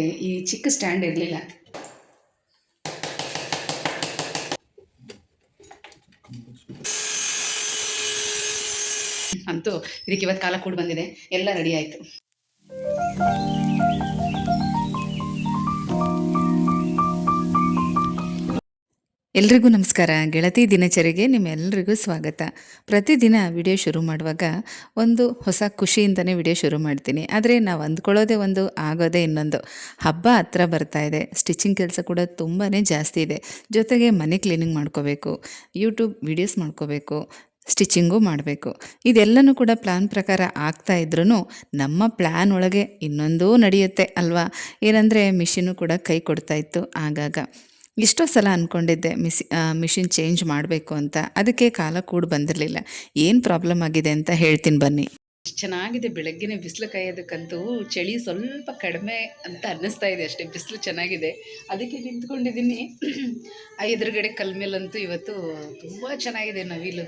ಈ ಚಿಕ್ಕ ಸ್ಟ್ಯಾಂಡ್ ಇರಲಿಲ್ಲ. ಅಂತೂ ಇದಕ್ಕೆ ಇವತ್ತು ಕಾಲ ಕೂಡ ಬಂದಿದೆ. ಎಲ್ಲ ರೆಡಿ ಆಯಿತು. ಎಲ್ರಿಗೂ ನಮಸ್ಕಾರ. ಗೆಳತಿ ದಿನಚರಿಗೆ ನಿಮ್ಮೆಲ್ಲರಿಗೂ ಸ್ವಾಗತ. ಪ್ರತಿದಿನ ವಿಡಿಯೋ ಶುರು ಮಾಡುವಾಗ ಒಂದು ಹೊಸ ಖುಷಿಯಿಂದನೇ ವಿಡಿಯೋ ಶುರು ಮಾಡ್ತೀನಿ. ಆದರೆ ನಾವು ಅಂದ್ಕೊಳ್ಳೋದೇ ಒಂದು, ಆಗೋದೇ ಇನ್ನೊಂದು. ಹಬ್ಬ ಹತ್ರ ಬರ್ತಾ ಇದೆ. ಸ್ಟಿಚಿಂಗ್ ಕೆಲಸ ಕೂಡ ತುಂಬಾ ಜಾಸ್ತಿ ಇದೆ. ಜೊತೆಗೆ ಮನೆ ಕ್ಲೀನಿಂಗ್ ಮಾಡ್ಕೋಬೇಕು, ಯೂಟ್ಯೂಬ್ ವಿಡಿಯೋಸ್ ಮಾಡ್ಕೋಬೇಕು, ಸ್ಟಿಚಿಂಗು ಮಾಡಬೇಕು. ಇದೆಲ್ಲನೂ ಕೂಡ ಪ್ಲ್ಯಾನ್ ಪ್ರಕಾರ ಆಗ್ತಾ ಇದ್ರೂ ನಮ್ಮ ಪ್ಲ್ಯಾನ್ ಒಳಗೆ ಇನ್ನೊಂದೂ ನಡೆಯುತ್ತೆ ಅಲ್ವಾ? ಏನಂದರೆ ಮಿಷಿನು ಕೂಡ ಕೈ ಕೊಡ್ತಾ ಇತ್ತು ಆಗಾಗ. ಎಷ್ಟೋ ಸಲ ಅಂದ್ಕೊಂಡಿದ್ದೆ ಮಿಸ್ ಮಿಷಿನ್ ಚೇಂಜ್ ಮಾಡಬೇಕು ಅಂತ. ಅದಕ್ಕೆ ಕಾಲ ಕೂಡ ಬಂದಿರಲಿಲ್ಲ. ಏನು ಪ್ರಾಬ್ಲಮ್ ಆಗಿದೆ ಅಂತ ಹೇಳ್ತೀನಿ ಬನ್ನಿ. ಚೆನ್ನಾಗಿದೆ, ಬೆಳಗ್ಗೆನೆ ಬಿಸಿಲು ಕಾಯೋದಕ್ಕಂತೂ ಚಳಿ ಸ್ವಲ್ಪ ಕಡಿಮೆ ಅಂತ ಅನ್ನಿಸ್ತಾ ಇದೆ ಅಷ್ಟೇ, ಬಿಸಿಲು ಚೆನ್ನಾಗಿದೆ. ಅದಕ್ಕೆ ನಿಂತ್ಕೊಂಡಿದ್ದೀನಿ. ಆ, ಎದುರುಗಡೆ ಕಲ್ ಮೇಲಂತೂ ಇವತ್ತು ತುಂಬ ಚೆನ್ನಾಗಿದೆ ನವಿಲು.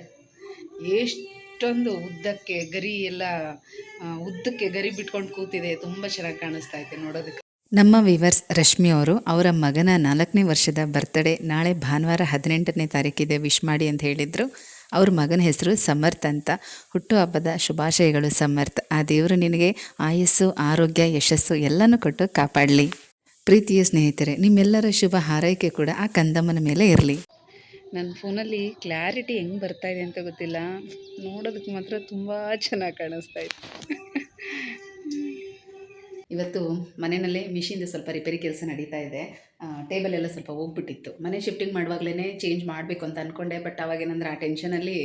ಎಷ್ಟೊಂದು ಉದ್ದಕ್ಕೆ ಗರಿ ಎಲ್ಲ ಉದ್ದಕ್ಕೆ ಗರಿ ಬಿಟ್ಕೊಂಡು ಕೂತಿದೆ, ತುಂಬ ಚೆನ್ನಾಗಿ ಕಾಣಿಸ್ತಾ ಇದೆ ನೋಡೋದಕ್ಕೆ. ನಮ್ಮ ವಿವರ್ಸ್ ರಶ್ಮಿ ಅವರು ಅವರ ಮಗನ ನಾಲ್ಕನೇ ವರ್ಷದ ಬರ್ತ್ಡೇ ನಾಳೆ ಭಾನುವಾರ ಹದಿನೆಂಟನೇ ತಾರೀಕಿದೆ ವಿಶ್ ಮಾಡಿ ಅಂತ ಹೇಳಿದರು. ಅವ್ರ ಮಗನ ಹೆಸರು ಸಮರ್ಥ್ ಅಂತ. ಹುಟ್ಟುಹಬ್ಬದ ಶುಭಾಶಯಗಳು ಸಮರ್ಥ್. ಆ ದೇವರು ನಿನಗೆ ಆಯಸ್ಸು, ಆರೋಗ್ಯ, ಯಶಸ್ಸು ಎಲ್ಲನೂ ಕೊಟ್ಟು ಕಾಪಾಡಲಿ. ಪ್ರೀತಿಯ ಸ್ನೇಹಿತರೆ, ನಿಮ್ಮೆಲ್ಲರ ಶುಭ ಹಾರೈಕೆ ಕೂಡ ಆ ಕಂದಮ್ಮನ ಮೇಲೆ ಇರಲಿ. ನನ್ನ ಫೋನಲ್ಲಿ ಕ್ಲಾರಿಟಿ ಹೆಂಗೆ ಬರ್ತಾ ಇದೆ ಅಂತ ಗೊತ್ತಿಲ್ಲ. ನೋಡೋದಕ್ಕೆ ಮಾತ್ರ ತುಂಬ ಚೆನ್ನಾಗಿ ಕಾಣಿಸ್ತಾ ಇದೆ. ಇವತ್ತು ಮನೆಯಲ್ಲೇ ಮಿಷಿನ್ದು ಸ್ವಲ್ಪ ರಿಪೇರಿ ಕೆಲಸ ನಡೀತಾ ಇದೆ. ಟೇಬಲ್ ಎಲ್ಲ ಸ್ವಲ್ಪ ಹೋಗ್ಬಿಟ್ಟಿತ್ತು. ಮನೆ ಶಿಫ್ಟಿಂಗ್ ಮಾಡುವಾಗಲೇ ಚೇಂಜ್ ಮಾಡಬೇಕು ಅಂತ ಅಂದ್ಕೊಂಡೆ ಬಟ್ ಅವಾಗೇನಂದ್ರೆ ಆ ಟೆನ್ಷನಲ್ಲಿ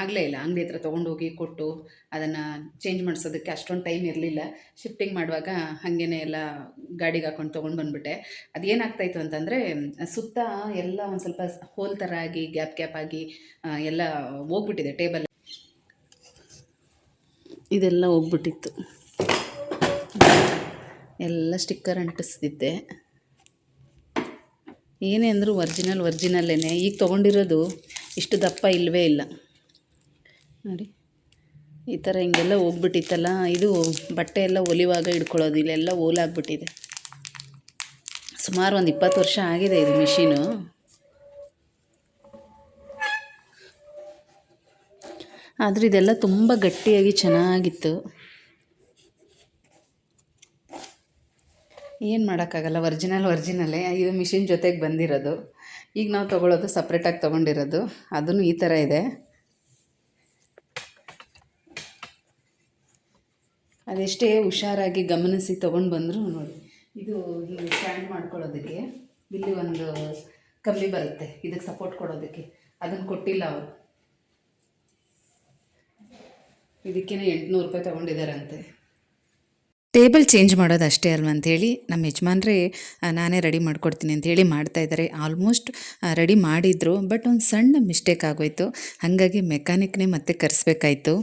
ಆಗಲೇ ಇಲ್ಲ. ಅಂಗಡಿ ಹತ್ರ ತೊಗೊಂಡೋಗಿ ಕೊಟ್ಟು ಅದನ್ನು ಚೇಂಜ್ ಮಾಡಿಸೋದಕ್ಕೆ ಅಷ್ಟೊಂದು ಟೈಮ್ ಇರಲಿಲ್ಲ. ಶಿಫ್ಟಿಂಗ್ ಮಾಡುವಾಗ ಹಾಗೇನೆ ಎಲ್ಲ ಗಾಡಿಗೆ ಹಾಕೊಂಡು ತೊಗೊಂಡು ಬಂದುಬಿಟ್ಟೆ. ಅದೇನಾಗ್ತಾಯಿತ್ತು ಅಂತಂದರೆ, ಸುತ್ತ ಎಲ್ಲ ಒಂದು ಸ್ವಲ್ಪ ಹೋಲ್ ಥರ ಆಗಿ ಗ್ಯಾಪ್ ಗ್ಯಾಪ್ ಆಗಿ ಎಲ್ಲ ಹೋಗ್ಬಿಟ್ಟಿದೆ. ಟೇಬಲ್ ಇದೆಲ್ಲ ಹೋಗ್ಬಿಟ್ಟಿತ್ತು. ಎಲ್ಲ ಸ್ಟಿಕ್ಕರ್ ಅಂಟಿಸ್ತಿದ್ದೆ. ಏನೇ ಅಂದರೂ ಒರ್ಜಿನಲ್ ಒರ್ಜಿನಲ್ಲೇ ಈಗ ತೊಗೊಂಡಿರೋದು ಇಷ್ಟು ದಪ್ಪ ಇಲ್ಲವೇ ಇಲ್ಲ. ನೋಡಿ, ಈ ಥರ ಹಿಂಗೆಲ್ಲ ಹೋಗ್ಬಿಟ್ಟಿತ್ತಲ್ಲ, ಇದು ಬಟ್ಟೆ ಎಲ್ಲ ಒಲಿವಾಗ ಹಿಡ್ಕೊಳ್ಳೋದು, ಇಲ್ಲೆಲ್ಲ ಓಲಾಗ್ಬಿಟ್ಟಿದೆ ಸುಮಾರು ಒಂದು ಇಪ್ಪತ್ತು ವರ್ಷ ಆಗಿದೆ ಇದು ಮಿಷಿನು ಆದರೆ ಇದೆಲ್ಲ ತುಂಬ ಗಟ್ಟಿಯಾಗಿ ಚೆನ್ನಾಗಿತ್ತು. ಏನು ಮಾಡೋಕ್ಕಾಗಲ್ಲ, ಒರ್ಜಿನಲ್, ಒರ್ಜಿನಲ್ಲೇ ಇದು ಮಿಷಿನ್ ಜೊತೆಗೆ ಬಂದಿರೋದು. ಈಗ ನಾವು ತೊಗೊಳೋದು ಸಪ್ರೇಟಾಗಿ ತೊಗೊಂಡಿರೋದು. ಅದನ್ನು ಈ ಥರ ಇದೆ. ಅದೆಷ್ಟೇ ಹುಷಾರಾಗಿ ಗಮನಿಸಿ ತೊಗೊಂಡು ಬಂದರೂ ನೋಡಿ, ಇದು ಹೀಗೆ ಸ್ಟ್ಯಾಂಡ್ ಮಾಡ್ಕೊಳ್ಳೋದಕ್ಕೆ ಇಲ್ಲಿ ಒಂದು ಕಂಬಿ ಬರುತ್ತೆ, ಇದಕ್ಕೆ ಸಪೋರ್ಟ್ ಕೊಡೋದಕ್ಕೆ. ಅದನ್ನು ಕೊಟ್ಟಿಲ್ಲ ಅವರು. ಇದಕ್ಕೇನೆ ಎಂಟುನೂರು ರೂಪಾಯಿ ತೊಗೊಂಡಿದ್ದಾರಂತೆ ಟೇಬಲ್ ಚೇಂಜ್ ಮಾಡೋದು ಅಷ್ಟೇ ಅಲ್ವಾ ಅಂಥೇಳಿ ನಮ್ಮ ಯಜಮಾನ್ರೇ ನಾನೇ ರೆಡಿ ಮಾಡ್ಕೊಡ್ತೀನಿ ಅಂಥೇಳಿ ಮಾಡ್ತಾ ಇದ್ದಾರೆ. ಆಲ್ಮೋಸ್ಟ್ ರೆಡಿ ಮಾಡಿದರು, ಬಟ್ ಒಂದು ಸಣ್ಣ ಮಿಸ್ಟೇಕ್ ಆಗೋಯ್ತು. ಹಾಗಾಗಿ ಮೆಕ್ಯಾನಿಕ್ನೇ ಮತ್ತೆ ಕರೆಸ್ಬೇಕಾಯ್ತು.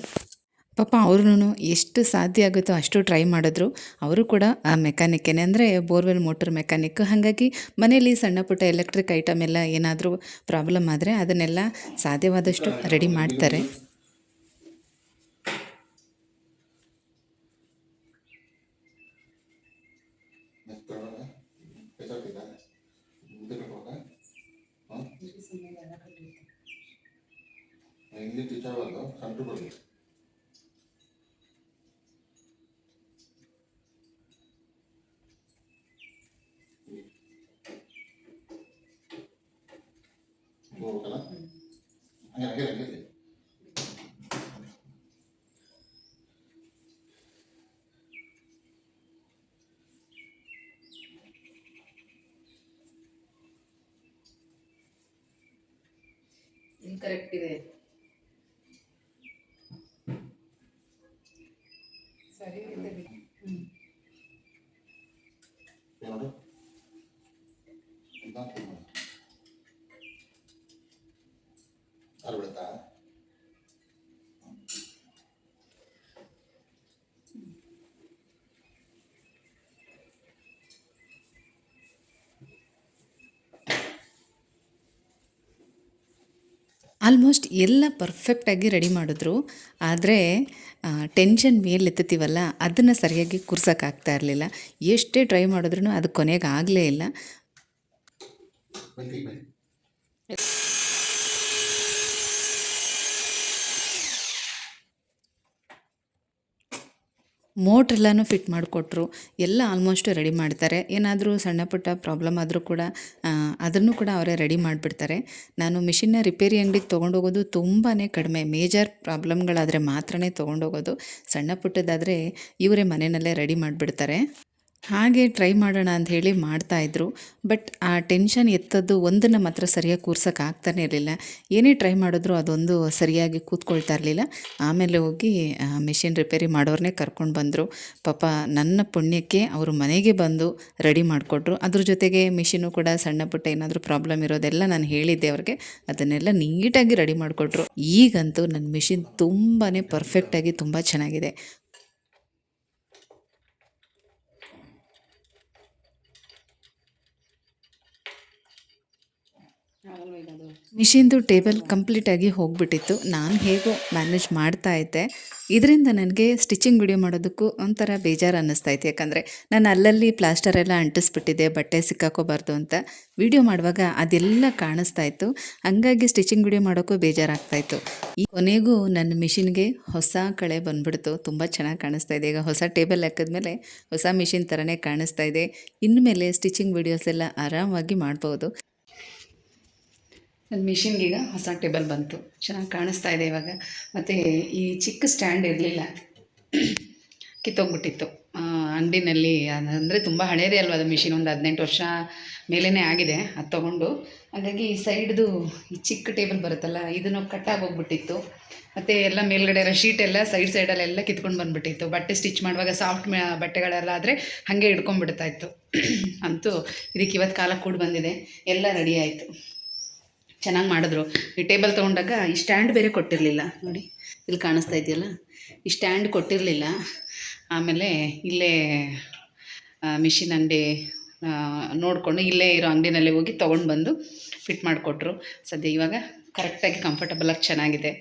ಪಾಪ ಅವ್ರೂ ಎಷ್ಟು ಸಾಧ್ಯ ಆಗುತ್ತೋ ಅಷ್ಟು ಟ್ರೈ ಮಾಡಿದ್ರು. ಅವರು ಕೂಡ ಆ ಮೆಕ್ಯಾನಿಕ್ಕೇನೆ, ಅಂದರೆ ಬೋರ್ವೆಲ್ ಮೋಟರ್ ಮೆಕ್ಯಾನಿಕ್. ಹಾಗಾಗಿ ಮನೆಯಲ್ಲಿ ಸಣ್ಣ ಪುಟ್ಟ ಎಲೆಕ್ಟ್ರಿಕ್ ಐಟಮ್ ಎಲ್ಲ ಏನಾದರೂ ಪ್ರಾಬ್ಲಮ್ ಆದರೆ ಅದನ್ನೆಲ್ಲ ಸಾಧ್ಯವಾದಷ್ಟು ರೆಡಿ ಮಾಡ್ತಾರೆ. ಇಲ್ಲಿ ಟೀಚರ್ ಬಂದು ಸೆಂಟ್ರ್ ಬರ್ಲಿ ಹೋಗ್ಬೇಕಲ್ಲ ಹಂಗೆ ಹಂಗೆ ಹಂಗೆ ಕರೆಕ್ಟ್ ಇದೆ ಸರಿ ಇದೆ ಹ್ಞೂ ನೋಡು ಇದಾಗ್ತದೆ ನೋಡಿ. ಯಾರು ಬಿಡುತ್ತಾ ಆಲ್ಮೋಸ್ಟ್ ಎಲ್ಲ ಪರ್ಫೆಕ್ಟಾಗಿ ರೆಡಿ ಮಾಡಿದ್ರು. ಆದರೆ ಟೆನ್ಷನ್ ಮೇಲೆ ಎತ್ತುತ್ತೀವಲ್ಲ, ಅದನ್ನು ಸರಿಯಾಗಿ ಕುರ್ಸೋಕ್ಕಾಗ್ತಾ ಇರಲಿಲ್ಲ. ಎಷ್ಟೇ ಟ್ರೈ ಮಾಡಿದ್ರೂ ಅದು ಕೊನೆಗೆ ಆಗಲೇ ಇಲ್ಲ. ಮೋಟ್ರೆಲ್ಲನೂ ಫಿಟ್ ಮಾಡಿಕೊಟ್ರು. ಎಲ್ಲ ಆಲ್ಮೋಸ್ಟ್ ರೆಡಿ ಮಾಡ್ತಾರೆ. ಏನಾದರೂ ಸಣ್ಣ ಪುಟ್ಟ ಪ್ರಾಬ್ಲಮ್ ಆದರೂ ಕೂಡ ಅದನ್ನು ಕೂಡ ಅವರೇ ರೆಡಿ ಮಾಡಿಬಿಡ್ತಾರೆ. ನಾನು ಮಿಷಿನ್ನ ರಿಪೇರಿ ಅಂಗಡಿಗೆ ತೊಗೊಂಡೋಗೋದು ತುಂಬಾ ಕಡಿಮೆ. ಮೇಜರ್ ಪ್ರಾಬ್ಲಮ್ಗಳಾದರೆ ಮಾತ್ರನೇ ತೊಗೊಂಡೋಗೋದು. ಸಣ್ಣ ಪುಟ್ಟದಾದರೆ ಇವರೇ ಮನೆಯಲ್ಲೇ ರೆಡಿ ಮಾಡಿಬಿಡ್ತಾರೆ. ಹಾಗೆ ಟ್ರೈ ಮಾಡೋಣ ಅಂತ ಹೇಳಿ ಮಾಡ್ತಾಯಿದ್ರು ಬಟ್ ಆ ಟೆನ್ಷನ್ ಎತ್ತದ್ದು ಒಂದನ್ನು ಮಾತ್ರ ಸರಿಯಾಗಿ ಕೂರ್ಸೋಕೆ ಆಗ್ತಾನೆ ಇರಲಿಲ್ಲ. ಏನೇ ಟ್ರೈ ಮಾಡಿದ್ರು ಅದೊಂದು ಸರಿಯಾಗಿ ಕೂತ್ಕೊಳ್ತಾ ಇರಲಿಲ್ಲ. ಆಮೇಲೆ ಹೋಗಿ ಮಿಷಿನ್ ರಿಪೇರಿ ಮಾಡೋರನ್ನೇ ಕರ್ಕೊಂಡು ಬಂದರು. ಪಾಪ ನನ್ನ ಪುಣ್ಯಕ್ಕೆ ಅವರು ಮನೆಗೆ ಬಂದು ರೆಡಿ ಮಾಡಿಕೊಟ್ರು. ಅದ್ರ ಜೊತೆಗೆ ಮಿಷಿನು ಕೂಡ ಸಣ್ಣ ಪುಟ್ಟ ಏನಾದರೂ ಪ್ರಾಬ್ಲಮ್ ಇರೋದೆಲ್ಲ ನಾನು ಹೇಳಿದ್ದೆ ಅವ್ರಿಗೆ. ಅದನ್ನೆಲ್ಲ ನೀಟಾಗಿ ರೆಡಿ ಮಾಡಿಕೊಟ್ರು. ಈಗಂತೂ ನನ್ನ ಮಿಷಿನ್ ತುಂಬಾ ಪರ್ಫೆಕ್ಟಾಗಿ ತುಂಬ ಚೆನ್ನಾಗಿದೆ. ಮಿಷಿನ್ದು ಟೇಬಲ್ ಕಂಪ್ಲೀಟಾಗಿ ಹೋಗ್ಬಿಟ್ಟಿತ್ತು. ನಾನು ಹೇಗೋ ಮ್ಯಾನೇಜ್ ಮಾಡ್ತಾ ಇದ್ದೆ. ಇದರಿಂದ ನನಗೆ ಸ್ಟಿಚಿಂಗ್ ವಿಡಿಯೋ ಮಾಡೋದಕ್ಕೂ ಒಂಥರ ಬೇಜಾರು ಅನ್ನಿಸ್ತಾ ಇತ್ತು. ಯಾಕಂದರೆ ನಾನು ಅಲ್ಲಲ್ಲಿ ಪ್ಲಾಸ್ಟರ್ ಎಲ್ಲ ಅಂಟಿಸ್ಬಿಟ್ಟಿದ್ದೆ, ಬಟ್ಟೆ ಸಿಕ್ಕಾಕೋಬಾರ್ದು ಅಂತ. ವಿಡಿಯೋ ಮಾಡುವಾಗ ಅದೆಲ್ಲ ಕಾಣಿಸ್ತಾ ಇತ್ತು. ಹಂಗಾಗಿ ಸ್ಟಿಚಿಂಗ್ ವಿಡಿಯೋ ಮಾಡೋಕ್ಕೂ ಬೇಜಾರಾಗ್ತಾ ಇತ್ತು. ಈ ಕೊನೆಗೂ ನನ್ನ ಮಿಷಿನ್ಗೆ ಹೊಸ ಕಳೆ ಬಂದ್ಬಿಡ್ತು. ತುಂಬ ಚೆನ್ನಾಗಿ ಕಾಣಿಸ್ತಾ ಇದೆ. ಈಗ ಹೊಸ ಟೇಬಲ್ ಹಾಕಿದ್ಮೇಲೆ ಹೊಸ ಮಿಷಿನ್ ಥರನೇ ಕಾಣಿಸ್ತಾ ಇದೆ. ಇನ್ಮೇಲೆ ಸ್ಟಿಚಿಂಗ್ ವಿಡಿಯೋಸ್ ಎಲ್ಲ ಆರಾಮಾಗಿ ಮಾಡ್ಬೋದು. ನನ್ನ ಮಿಷಿನ್ಗೀಗ ಹೊಸ ಟೇಬಲ್ ಬಂತು. ಚೆನ್ನಾಗಿ ಕಾಣಿಸ್ತಾ ಇದೆ ಇವಾಗ. ಮತ್ತು ಈ ಚಿಕ್ಕ ಸ್ಟ್ಯಾಂಡ್ ಇರಲಿಲ್ಲ. ಕಿತ್ತೋಗ್ಬಿಟ್ಟಿತ್ತು. ಅಂಗಡಿನಲ್ಲಿ, ಅಂದರೆ ತುಂಬ ಹಳೇದೇ ಅಲ್ವ ಅದು ಮಿಷಿನ್? ಒಂದು ಹದಿನೆಂಟು ವರ್ಷ ಮೇಲೇ ಆಗಿದೆ ಅದು ತೊಗೊಂಡು. ಹಾಗಾಗಿ ಈ ಸೈಡ್ದು ಈ ಚಿಕ್ಕ ಟೇಬಲ್ ಬರುತ್ತಲ್ಲ, ಇದನ್ನು ಕಟ್ಟಾಗಿ ಹೋಗ್ಬಿಟ್ಟಿತ್ತು ಮತ್ತು ಎಲ್ಲ ಮೇಲ್ಗಡೆ ಇರೋ ಶೀಟ್ ಎಲ್ಲ ಸೈಡ್ ಸೈಡಲ್ಲೆಲ್ಲ ಕಿತ್ಕೊಂಡು ಬಂದುಬಿಟ್ಟಿತ್ತು. ಬಟ್ಟೆ ಸ್ಟಿಚ್ ಮಾಡುವಾಗ ಸಾಫ್ಟ್ ಬಟ್ಟೆಗಳೆಲ್ಲ ಆದರೆ ಹಾಗೆ ಇತ್ತು. ಅಂತೂ ಇದಕ್ಕೆ ಇವತ್ತು ಕಾಲ ಕೂಡ ಬಂದಿದೆ. ಎಲ್ಲ ರೆಡಿ ಆಯಿತು. ಚೆನ್ನಾಗಿ ಮಾಡಿದ್ರು. ಈ ಟೇಬಲ್ ತೊಗೊಂಡಾಗ ಈ ಸ್ಟ್ಯಾಂಡ್ ಬೇರೆ ಕೊಟ್ಟಿರಲಿಲ್ಲ. ನೋಡಿ, ಇಲ್ಲಿ ಕಾಣಿಸ್ತಾ ಇದೆಯಲ್ಲ? ಈ ಸ್ಟ್ಯಾಂಡ್ ಕೊಟ್ಟಿರಲಿಲ್ಲ. ಆಮೇಲೆ ಇಲ್ಲೇ ಮಿಷಿನ್ ಅಂಗಡಿ ನೋಡಿಕೊಂಡು ಇಲ್ಲೇ ಇರೋ ಅಂಗಡಿನಲ್ಲೇ ಹೋಗಿ ತೊಗೊಂಡು ಬಂದು ಫಿಟ್ ಮಾಡಿಕೊಟ್ರು. ಸದ್ಯ ಇವಾಗ ಕರೆಕ್ಟಾಗಿ ಕಂಫರ್ಟಬಲಾಗಿ ಚೆನ್ನಾಗಿದೆ.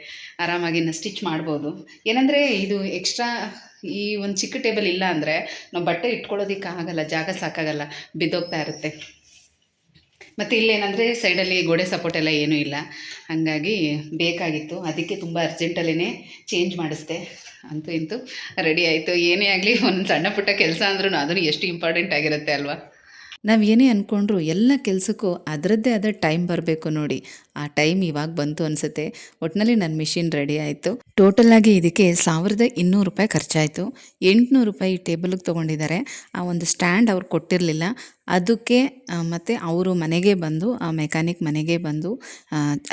ಆರಾಮಾಗಿ ಇನ್ನು ಸ್ಟಿಚ್ ಮಾಡ್ಬೋದು. ಏನಂದರೆ ಇದು ಎಕ್ಸ್ಟ್ರಾ ಈ ಒಂದು ಚಿಕ್ಕ ಟೇಬಲ್ ಇಲ್ಲ ಅಂದರೆ ನಾವು ಬಟ್ಟೆ ಇಟ್ಕೊಳ್ಳೋದಕ್ಕೆ ಆಗಲ್ಲ ಜಾಗ ಸಾಕಾಗಲ್ಲ, ಬಿದ್ದೋಗ್ತಾ ಇರುತ್ತೆ. ಮತ್ತು ಇಲ್ಲೇನಂದರೆ ಸೈಡಲ್ಲಿ ಗೋಡೆ ಸಪೋರ್ಟ್ ಎಲ್ಲ ಏನೂ ಇಲ್ಲ. ಹಾಗಾಗಿ ಬೇಕಾಗಿತ್ತು. ಅದಕ್ಕೆ ತುಂಬ ಅರ್ಜೆಂಟಲ್ಲೇ ಚೇಂಜ್ ಮಾಡಿಸ್ದೆ ಅಂತೂ ಇಂತೂ ರೆಡಿ ಆಯಿತು. ಏನೇ ಆಗಲಿ ಒಂದು ಸಣ್ಣ ಪುಟ್ಟ ಕೆಲಸ ಅಂದ್ರೂ ಅದನ್ನು ಎಷ್ಟು ಇಂಪಾರ್ಟೆಂಟ್ ಆಗಿರುತ್ತೆ ಅಲ್ವಾ? ನಾವು ಏನೇ ಅಂದ್ಕೊಂಡ್ರು ಎಲ್ಲ ಕೆಲಸಕ್ಕೂ ಅದರದ್ದೇ ಆದ ಟೈಮ್ ಬರಬೇಕು ನೋಡಿ. ಆ ಟೈಮ್ ಇವಾಗ ಬಂತು ಅನಿಸುತ್ತೆ. ಒಟ್ಟಿನಲ್ಲಿ ನನ್ನ ಮಿಷಿನ್ ರೆಡಿ ಆಯಿತು. ಟೋಟಲಾಗಿ ಇದಕ್ಕೆ ಸಾವಿರದ ಇನ್ನೂರು ರೂಪಾಯಿ ಖರ್ಚಾಯಿತು. ಎಂಟುನೂರು ರೂಪಾಯಿ ಟೇಬಲ್ಗೆ ತೊಗೊಂಡಿದ್ದಾರೆ. ಆ ಒಂದು ಸ್ಟ್ಯಾಂಡ್ ಅವ್ರು ಕೊಟ್ಟಿರಲಿಲ್ಲ. ಅದಕ್ಕೆ ಮತ್ತು ಅವರು ಮನೆಗೆ ಬಂದು, ಆ ಮೆಕ್ಯಾನಿಕ್ ಮನೆಗೆ ಬಂದು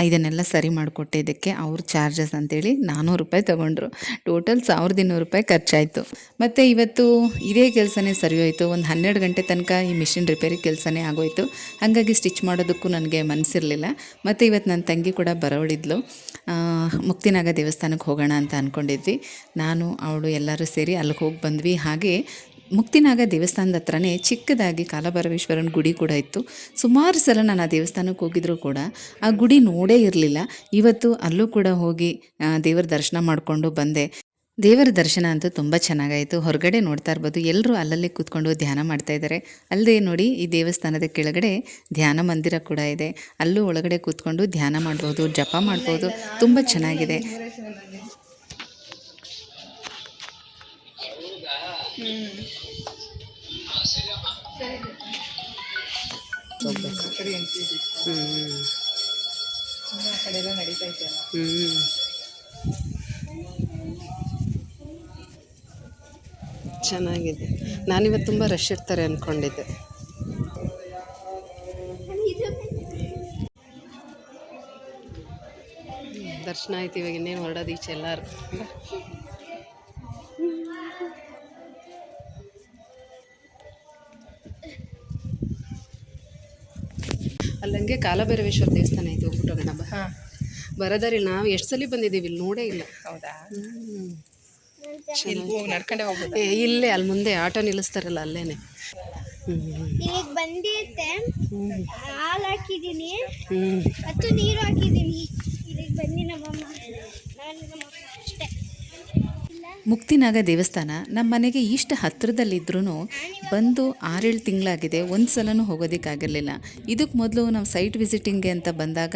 ಇದನ್ನೆಲ್ಲ ಸರಿ ಮಾಡಿಕೊಟ್ಟಿದ್ದಕ್ಕೆ ಅವ್ರ ಚಾರ್ಜಸ್ ಅಂತೇಳಿ ನಾನ್ನೂರು ರೂಪಾಯಿ ತೊಗೊಂಡ್ರು. ಟೋಟಲ್ ಸಾವಿರದ ಇನ್ನೂರು ರೂಪಾಯಿ ಖರ್ಚಾಯಿತು. ಮತ್ತು ಇವತ್ತು ಇದೇ ಕೆಲಸನೇ ಸರಿ ಹೋಯಿತು ಒಂದು ಹನ್ನೆರಡು ಗಂಟೆ ತನಕ ಈ ಮಿಷಿನ್ ರಿಪೇರಿ ಕೆಲಸನೇ ಆಗೋಯಿತು. ಹಾಗಾಗಿ ಸ್ಟಿಚ್ ಮಾಡೋದಕ್ಕೂ ನನಗೆ ಮನಸ್ಸಿರಲಿಲ್ಲ ಮತ್ತು ಇವತ್ತು ನನ್ನ ತಂಗಿ ಕೂಡ ಬರೋಳಿದ್ಲು ಮುಕ್ತಿನಾಗ ದೇವಸ್ಥಾನಕ್ಕೆ ಹೋಗೋಣ ಅಂತ ಅಂದ್ಕೊಂಡಿದ್ವಿ ನಾನು, ಅವಳು ಎಲ್ಲರೂ ಸೇರಿ ಅಲ್ಲಿಗೆ ಹೋಗಿ ಬಂದ್ವಿ. ಹಾಗೆ ಮುಕ್ತಿನಾಗ ದೇವಸ್ಥಾನದ ಹತ್ರನೇ ಚಿಕ್ಕದಾಗಿ ಕಾಲಭೈರವೇಶ್ವರನ ಗುಡಿ ಕೂಡ ಇತ್ತು. ಸುಮಾರು ಸಲ ನಾನು ಆ ದೇವಸ್ಥಾನಕ್ಕೆ ಹೋಗಿದ್ರು ಕೂಡ ಆ ಗುಡಿ ನೋಡೇ ಇರಲಿಲ್ಲ. ಇವತ್ತು ಅಲ್ಲೂ ಕೂಡ ಹೋಗಿ ದೇವರ ದರ್ಶನ ಮಾಡಿಕೊಂಡು ಬಂದೆ. ದೇವರ ದರ್ಶನ ಅಂತೂ ತುಂಬ ಚೆನ್ನಾಗಾಯಿತು. ಹೊರಗಡೆ ನೋಡ್ತಾ ಇರ್ಬೋದು. ಎಲ್ಲರೂ ಅಲ್ಲಲ್ಲಿ ಕೂತ್ಕೊಂಡು ಧ್ಯಾನ ಮಾಡ್ತಾ ಇದ್ದಾರೆ. ಅಲ್ಲದೆ ನೋಡಿ ಈ ದೇವಸ್ಥಾನದ ಕೆಳಗಡೆ ಧ್ಯಾನ ಮಂದಿರ ಕೂಡ ಇದೆ. ಅಲ್ಲೂ ಒಳಗಡೆ ಕೂತ್ಕೊಂಡು ಧ್ಯಾನ ಮಾಡ್ಬೋದು, ಜಪ ಮಾಡ್ಬೋದು. ತುಂಬ ಚೆನ್ನಾಗಿದೆ. ಚೆನ್ನಾಗಿದೆ. ನಾನಿವತ್ತು ತುಂಬ ರಶ್ ಇರ್ತಾರೆ ಅಂದ್ಕೊಂಡಿದ್ದೆ ದರ್ಶನ ಆಯ್ತು ಇವಾಗ ಇನ್ನೇನು ಹೊರಡೋದು ಈಚೆ ಎಲ್ಲರೂ. ಅಲ್ಲಂಗೆ ಕಾಲಭೈರವೇಶ್ವರ ದೇವಸ್ಥಾನ ಐತೆ ಹೋಗ್ಬಿಟ್ಟು ಹೋಗೋಣ ಬರೋದಾರಿ ನಾವು ಎಷ್ಟು ಸಲ ಬಂದಿದ್ದೀವಿ ಇಲ್ಲಿ ನೋಡೇ ಇಲ್ಲ. ಹೌದಾ. ನಡ್ಕೊಂಡೆ ಹೋಗ್ಬೋದು ಏ ಇಲ್ಲೇ ಅಲ್ಲಿ ಮುಂದೆ ಆಟೋ ನಿಲ್ಲಿಸ್ತಾರಲ್ಲ ಅಲ್ಲೇನೆ. ಇಲ್ಲಿಗೆ ಬಂದಿರುತ್ತೆ. ಹಾಲು ಹಾಕಿದ್ದೀನಿ. ಮತ್ತು ನೀರು ಹಾಕಿದ್ದೀನಿ. ಇಲ್ಲಿಗೆ ಬನ್ನಿ ನಮ್ಮಮ್ಮ. ನಾನು ಮುಕ್ತಿನಾಗ ದೇವಸ್ಥಾನ ನಮ್ಮ ಮನೆಗೆ ಇಷ್ಟು ಹತ್ತಿರದಲ್ಲಿದ್ರೂ ಬಂದು ಆರೇಳು ತಿಂಗಳಾಗಿದೆ ಒಂದು ಸಲನೂ ಹೋಗೋದಕ್ಕಾಗಿರಲಿಲ್ಲ. ಇದಕ್ಕೆ ಮೊದಲು ನಾವು ಸೈಟ್ ವಿಸಿಟಿಂಗ್ಗೆ ಅಂತ ಬಂದಾಗ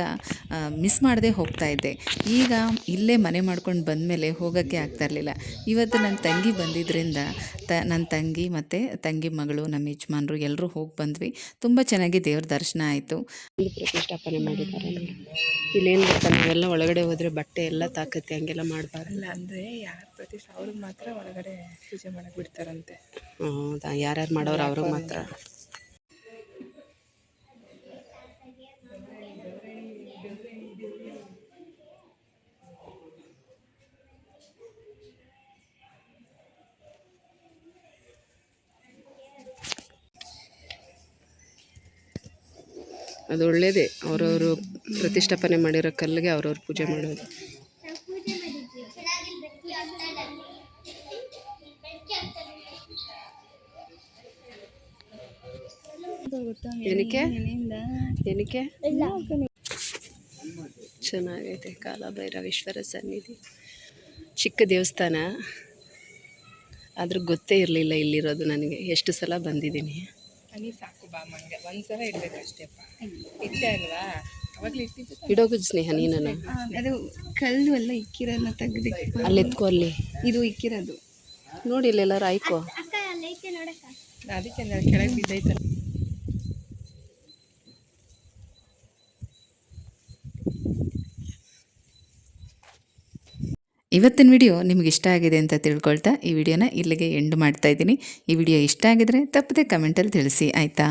ಮಿಸ್ ಮಾಡದೆ ಹೋಗ್ತಾ ಇದ್ದೆ. ಈಗ ಇಲ್ಲೇ ಮನೆ ಮಾಡ್ಕೊಂಡು ಬಂದಮೇಲೆ ಹೋಗೋಕ್ಕೆ ಆಗ್ತಾ ಇರಲಿಲ್ಲ. ಇವತ್ತು ನನ್ನ ತಂಗಿ ಬಂದಿದ್ದರಿಂದ ತ ನನ್ನ ತಂಗಿ ಮತ್ತು ತಂಗಿ ಮಗಳು ನಮ್ಮ ಯಜಮಾನರು ಎಲ್ಲರೂ ಹೋಗಿ ಬಂದ್ವಿ. ತುಂಬ ಚೆನ್ನಾಗಿ ದೇವ್ರ ದರ್ಶನ ಆಯಿತು. ಪ್ರತಿಷ್ಠಾಪನೆ ಮಾಡಿದ್ದಾರೆ ಇಲ್ಲೇನು ಗೊತ್ತಾ ನಾವೆಲ್ಲ ಒಳಗಡೆ ಹೋದರೆ ಬಟ್ಟೆ ಎಲ್ಲ ತಾಕತ್ತೆ ಹಂಗೆಲ್ಲ ಮಾಡ್ತಾರಲ್ಲ ಅಂದರೆ ಯಾರು ಪ್ರತಿ ಅವ್ರಿಗೆ ಮಾತ್ರ ಒಳಗಡೆ ಪೂಜೆ ಮಾಡಕ್ಕೆ ಬಿಡ್ತಾರಂತೆ. ಹೌದಾ? ಯಾರ್ಯಾರು ಮಾಡೋರು ಅವ್ರಿಗೆ ಮಾತ್ರ? ಅದು ಒಳ್ಳೇದೇ. ಅವರವರು ಪ್ರತಿಷ್ಠಾಪನೆ ಮಾಡಿರೋ ಕಲ್ಲಿಗೆ ಅವ್ರವ್ರು ಪೂಜೆ ಮಾಡೋದು. ಏನಕ್ಕೆ? ಏನಕ್ಕೆ? ಚೆನ್ನಾಗೈತೆ ಕಾಲಭೈರವೇಶ್ವರ ಸನ್ನಿಧಿ. ಚಿಕ್ಕ ದೇವಸ್ಥಾನ. ಆದರೂ ಗೊತ್ತೇ ಇರಲಿಲ್ಲ ಇಲ್ಲಿರೋದು ನನಗೆ. ಎಷ್ಟು ಸಲ ಬಂದಿದ್ದೀನಿ. ಹನಿ ಸಾಕು ಬಾ ಮಂಗೆ. ಒಂದ್ಸಲ ಇಡ್ಬೇಕು ಅಷ್ಟೇಪ್ಪ ಇಟ್ಟೆ ಅಲ್ವಾ? ಅವಾಗಲೇ ಇಟ್ಟಿದ್ದು ಇಡೋಗು ಸ್ನೇಹ ನೀನು. ಅದು ಕಲ್ಲು ಎಲ್ಲ ಇಕ್ಕಿರೋದನ್ನ ತೆಗ್ದು ಅಲ್ಲಿ ಎತ್ಕೋ ಅಲ್ಲಿ. ಇದು ಇಕ್ಕಿರೋದು. ನೋಡಿ ಇಲ್ಲೆಲ್ಲರೂ ಆಯ್ಕೋ ಅದಕ್ಕೆ ಕೆಳಗೆ ಬಿದ್ದೈತಲ್ಲ. ಇವತ್ತಿನ ವಿಡಿಯೋ ನಿಮ್ಗೆ ಇಷ್ಟ ಆಗಿದೆ ಅಂತ ತಿಳ್ಕೊಳ್ತಾ ಈ ವಿಡಿಯೋನ ಇಲ್ಲಿಗೆ ಎಂಡ್ ಮಾಡ್ತಾ ಇದ್ದೀನಿ. ಈ ವಿಡಿಯೋ ಇಷ್ಟ ಆಗಿದ್ರೆ ತಪ್ಪದೆ ಕಮೆಂಟಲ್ಲಿ ತಿಳಿಸಿ, ಆಯಿತಾ?